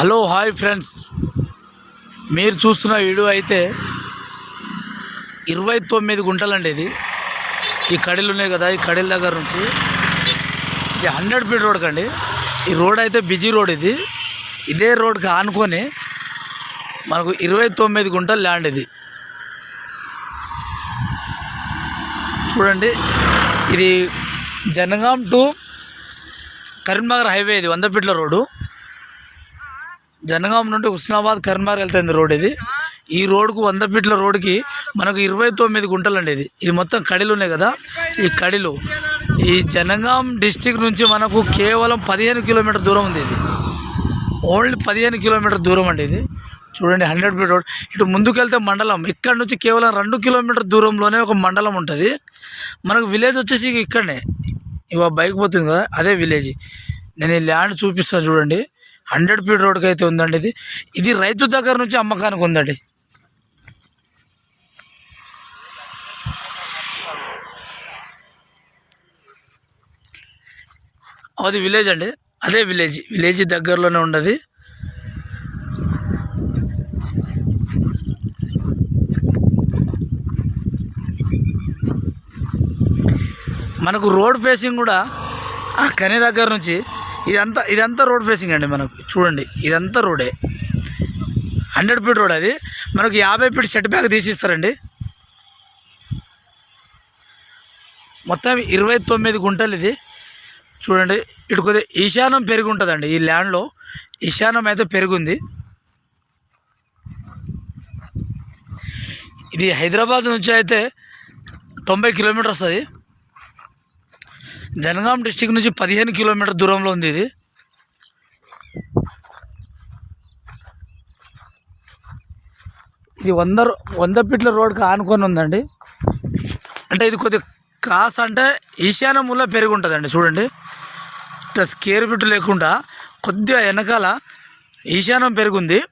Hello hi friends. మీరు చూస్తున్న video అయితే ఇరవై తొమ్మిది గుంటలండి ఇది. ఈ కడీలు ఉన్నాయి కదా ఈ కడీల దగ్గర నుంచి. ఇది హండ్రెడ్ ఫీట్ రోడ్ కండి ఈ రోడ్ అయితే బిజీ రోడ్ ఇది. ఇదే రోడ్కి ఆనుకొని మనకు ఇరవై తొమ్మిది గుంటల ల్యాండ్ ఇది. చూడండి ఇది జనగాం టు కరీంనగర్ హైవే ఇది వంద ఫీట్ల రోడ్డు. జనగాం నుండి హుస్నాబాద్ కరీంనగర్ వెళ్తుంది రోడ్ ఇది. ఈ రోడ్కు వంద ఫీట్ల రోడ్కి మనకు ఇరవై తొమ్మిది గుంటలండి ఇది. ఇది మొత్తం కడిలు ఉన్నాయి కదా. ఈ కడిలు. ఈ జనగాం డిస్టిక్ నుంచి మనకు కేవలం పదిహేను కిలోమీటర్ దూరం ఉంది ఇది. ఓన్లీ పదిహేను కిలోమీటర్ దూరం అండి ఇది. చూడండి హండ్రెడ్ ఫీట్ రోడ్. ఇటు ముందుకెళ్తే మండలం. ఇక్కడ నుంచి కేవలం రెండు కిలోమీటర్ దూరంలోనే ఒక మండలం ఉంటుంది. మనకు విలేజ్ వచ్చేసి ఇక్కడనే. ఇవ బైక్ పోతుంది కదా అదే విలేజ్. నేను ఈ ల్యాండ్ చూపిస్తాను చూడండి. హండ్రెడ్ ఫీట్ రోడ్కి అయితే ఉందండి ఇది. ఇది రైతు దగ్గర నుంచి అమ్మకానికి ఉందండి. అది విలేజ్ అండి. అదే విలేజ్. విలేజ్ దగ్గరలోనే ఉండదు. మనకు రోడ్ ఫేసింగ్ కూడా ఆ కని దగ్గర నుంచి ఇదంతా ఇదంతా రోడ్ ఫేసింగ్ అండి మనకు. చూడండి ఇదంతా రోడే. హండ్రెడ్ ఫీట్ రోడ్ అది. మనకు యాభై ఫీట్ సెట్ బ్యాక్ తీసిస్తారండి. మొత్తం ఇరవై తొమ్మిది గుంటలు ఇది. చూడండి ఇటు కొద్దిగా ఈశానం పెరిగి ఉంటుందండి ఈ ల్యాండ్లో ఈశానం అయితే పెరుగుంది. ఇది హైదరాబాద్ నుంచి అయితే తొంభై కిలోమీటర్ వస్తుంది జనగాం డిస్టిక్ నుంచి పదిహేను కిలోమీటర్ దూరంలో ఉంది ఇది. ఇది వంద రో- వంద ఫీట్ల రోడ్కి ఆనుకొని ఉందండి. అంటే ఇది కొద్దిగా క్రాస్ అంటే ఈశాన్య మూల పెరిగి ఉంటుందండి చూడండి. ఇట్లా స్కేర్ ఫిట్ లేకుండా కొద్దిగా వెనకాల ఈశాన్యం పెరుగుంది.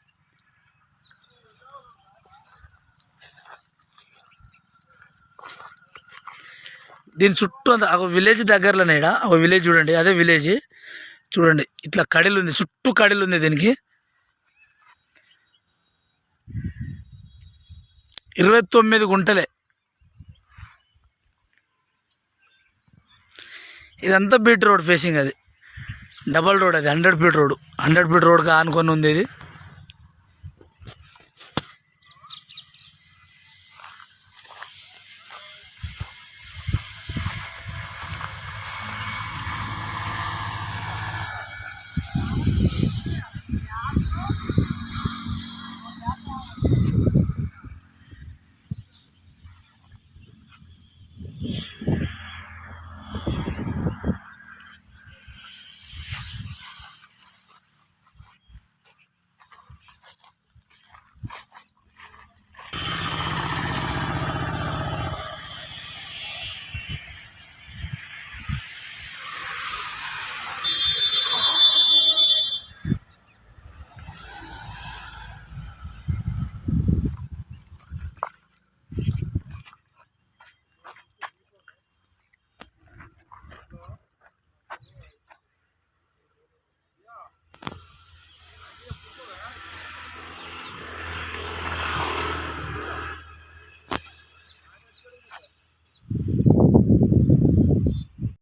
దీని చుట్టూ అంత ఒక విలేజ్ దగ్గరలోనే ఒక విలేజ్ చూడండి అదే విలేజ్ చూడండి ఇట్లా కడిలు ఉంది చుట్టూ కడిలు ఉంది దీనికి. ఇరవై తొమ్మిది గుంటలే. ఇదంతా బీట్ రోడ్ ఫేసింగ్ అది. డబల్ రోడ్ అది hundred feet road hundred feet రోడ్కి ఆనుకొని ఉంది ఇది.